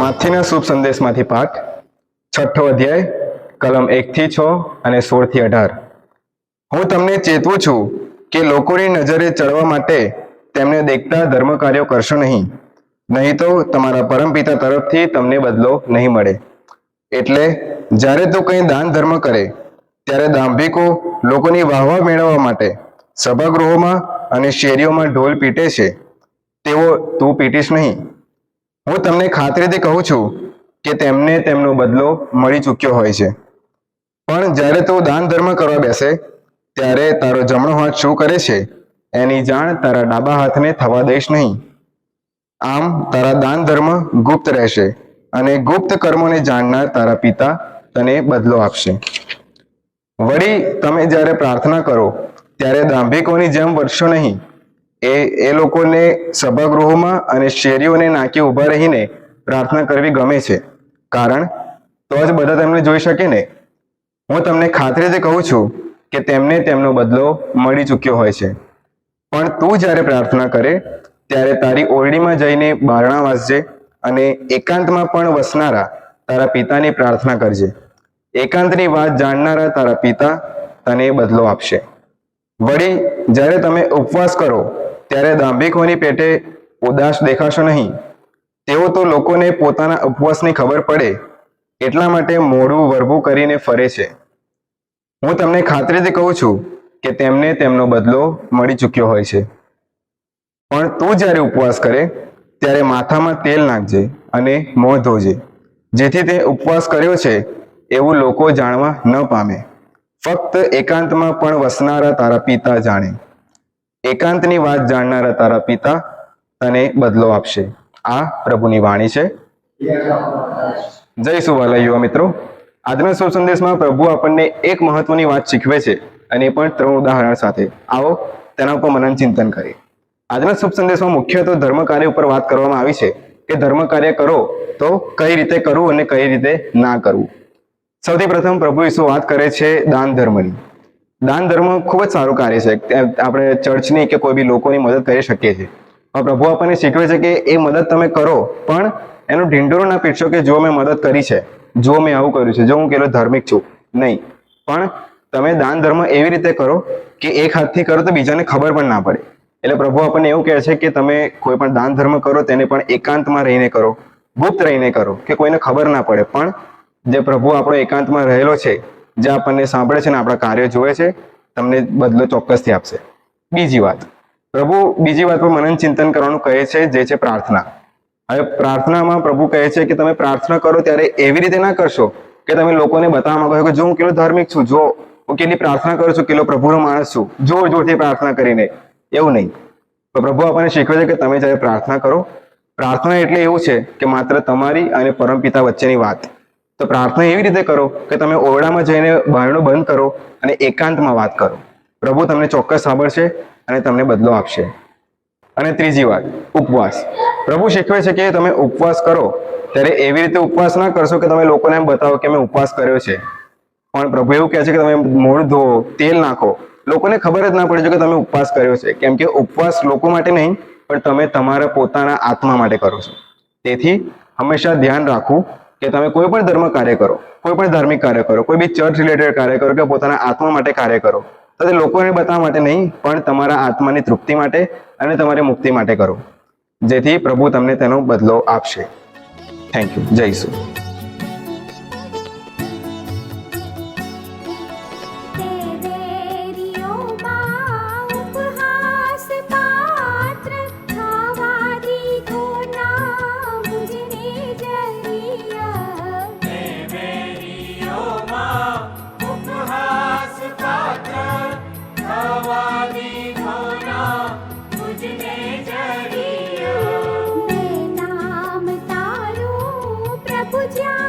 માથીના શુભ સંદેશમાંથી પાઠ, છઠ્ઠો અધ્યાય, કલમ એકથી છ અને સોળથી અઢાર. હું તમને ચેતવું છું કે લોકોની નજરે ચડવા માટે તેમને દેખતા ધર્મ કાર્યો કરશો નહીં. નહીં તો તમારા પરમપિતા તરફથી તમને બદલો નહીં મળે. એટલે જ્યારે તું કંઈ દાન ધર્મ કરે, ત્યારે દાંભિકો લોકોની વાહવા મેળવવા માટે સભાગૃહોમાં અને શેરીઓમાં ઢોલ પીટે છે. તેવો તું પીટીશ નહીં. હું તમને ખાતરીથી કહું છું કે તેમને તેમનો બદલો મળી ચૂક્યો હોય છે. પણ જ્યારે તું દાન ધર્મ કરવા બેસે, ત્યારે તારો જમણો હાથ શું કરે છે? એની જાણ તારા ડાબા હાથને થવા દઈશ નહીં. આમ તારા દાન ધર્મ ગુપ્ત રહેશે અને ગુપ્ત કર્મોને જાણનાર તારા પિતા તને બદલો આપશે. વળી તમે જ્યારે પ્રાર્થના કરો ત્યારે દાંભિકોની જેમ વર્ષો નહીં. એ એ લોકોને સભાગૃહોમાં અને શેરીઓને નાકે ઊભા રહીને પ્રાર્થના કરવી ગમે છે. કારણ, તો જ બધા તેમને જોઈ શકે ને. હું તમને ખાતરીથી કહું છું કે તેમને તેમનો બદલો મળી ચૂક્યો હોય છે. પણ તું જ્યારે પ્રાર્થના કરે, ત્યારે તારી ઓરડીમાં જઈને બારણા વાંચજે અને એકાંતમાં પણ વસનારા તારા પિતાની પ્રાર્થના કરજે. એકાંતની વાત જાણનારા તારા પિતા તને બદલો આપશે. વળી જ્યારે તમે ઉપવાસ કરો, ત્યારે દાંભિકોની પેટે ઉદાસ દેખાશો નહીં. તેઓ તો લોકોને પોતાના ઉપવાસની ખબર પડે, એટલા માટે મોઢું વરભું કરીને ફરે છે. હું તમને ખાતરીથી કહું છું કે તેમને તેમનો બદલો મળી ચૂક્યો હોય છે. પણ તું જ્યારે ઉપવાસ કરે, ત્યારે માથામાં તેલ નાખજે અને મોં ધોજે, જેથી તે ઉપવાસ કર્યો છે એવું લોકો જાણવા ન પામે. ફક્ત એકાંતમાં પણ વસનારા તારા પિતા જાણે. એકાંતની વાત જાણનારા તારા પિતા તને બદલો આપશે. આ પ્રભુની વાણી છે. જય સુવાલા યુવા મિત્રો. આજના શુભ સંદેશમાં પ્રભુ આપણને એક મહત્વની વાત શીખવે છે અને એ પણ ત્રણ ઉદાહરણ સાથે. આવો, તેના ઉપર મનન ચિંતન કરીએ. આજના શુભ સંદેશમાં મુખ્ય તો ધર્મ કાર્ય ઉપર વાત કરવામાં આવી છે કે ધર્મ કાર્ય કરો તો કઈ રીતે કરવું અને કઈ રીતે ના કરવું. સૌથી પ્રથમ પ્રભુ ઈસુ વાત કરે છે દાન ધર્મની. દાન ધર્મ ખૂબ જ સારું કાર્ય છે. આપણે ચર્ચની કે કોઈ બી લોકોની મદદ કરી શકીએ છીએ. પણ પ્રભુ આપણને શીખવે છે કે એ મદદ તમે કરો, પણ એનો ઢીંઢોરો ના પીરશો કે જો મેં મદદ કરી છે, જો મેં આવું કર્યું છે, જો હું કેટલો ધાર્મિક છું. નહીં. પણ તમે દાન ધર્મ એવી રીતે કરો કે એક હાથથી કરો તો બીજાને ખબર પણ ના પડે. એટલે પ્રભુ આપણને એવું કહે છે કે તમે કોઈ પણ દાન ધર્મ કરો, તેને પણ એકાંતમાં રહીને કરો, ગુપ્ત રહીને કરો, કે કોઈને ખબર ના પડે. પણ જે પ્રભુ આપણો એકાંતમાં રહેલો છે, જે આપણને સાંભળે છે ને આપણા કાર્ય જોવે છે, તમને બદલો ચોક્કસથી આપશે. બીજી વાત. પ્રભુ બીજી વાત પર મનન ચિંતન કરવાનું કહે છે, જે છે પ્રાર્થના. હવે પ્રાર્થનામાં પ્રભુ કહે છે કે તમે પ્રાર્થના કરો ત્યારે એવી રીતે ના કરશો કે તમે લોકોને બતાવવા માંગો છો કે જો હું કેટલો ધાર્મિક છું, જો હું કેટલી પ્રાર્થના કરું છું, કેટલો પ્રભુનો માણસ છું, જોર જોરથી પ્રાર્થના કરીને. એવું નહીં. તો પ્રભુ આપણને શીખવે છે કે તમે જ્યારે પ્રાર્થના કરો, પ્રાર્થના એટલે એવું છે કે માત્ર તમારી અને પરમપિતા વચ્ચેની વાત. તો પ્રાર્થના એવી રીતે કરો કે તમે ઓરડામાં જઈને બારણું બંધ કરો અને એકાંતમાં વાત કરો. પ્રભુ તમને ચોક્કસ સાંભળશે અને તમને બદલો આપશે. અને ત્રીજી વાત, ઉપવાસ. પ્રભુ શીખવે છે કે તમે ઉપવાસ કરો, ત્યારે એવી રીતે ઉપવાસ ના કરશો કે તમે લોકોને એમ બતાવો કે મેં ઉપવાસ કર્યો છે. પણ પ્રભુ એવું કહે છે કે તમે મોઢ ધોવો તેલ નાખો. લોકોને ખબર જ ના પડે છે કે તમે ઉપવાસ કર્યો છે. કેમ કે ઉપવાસ લોકો માટે નહીં, પણ તમે તમારા પોતાના આત્મા માટે કરો છો. તેથી હંમેશા ધ્યાન રાખવું કે તમે કોઈ પણ ધર્મ કાર્ય કરો, કોઈ પણ ધાર્મિક કાર્ય કરો, કોઈ બી ચર્ચ રિલેટેડ કાર્ય કરો કે પોતાના આત્મા માટે કાર્ય કરો, તો તે લોકોને બતાવવા માટે નહીં, પણ તમારા આત્માની તૃપ્તિ માટે અને તમારી મુક્તિ માટે કરો. જેથી પ્રભુ તમને તેનો બદલો આપશે. થેન્ક યુ જય ઈસુ. 보자.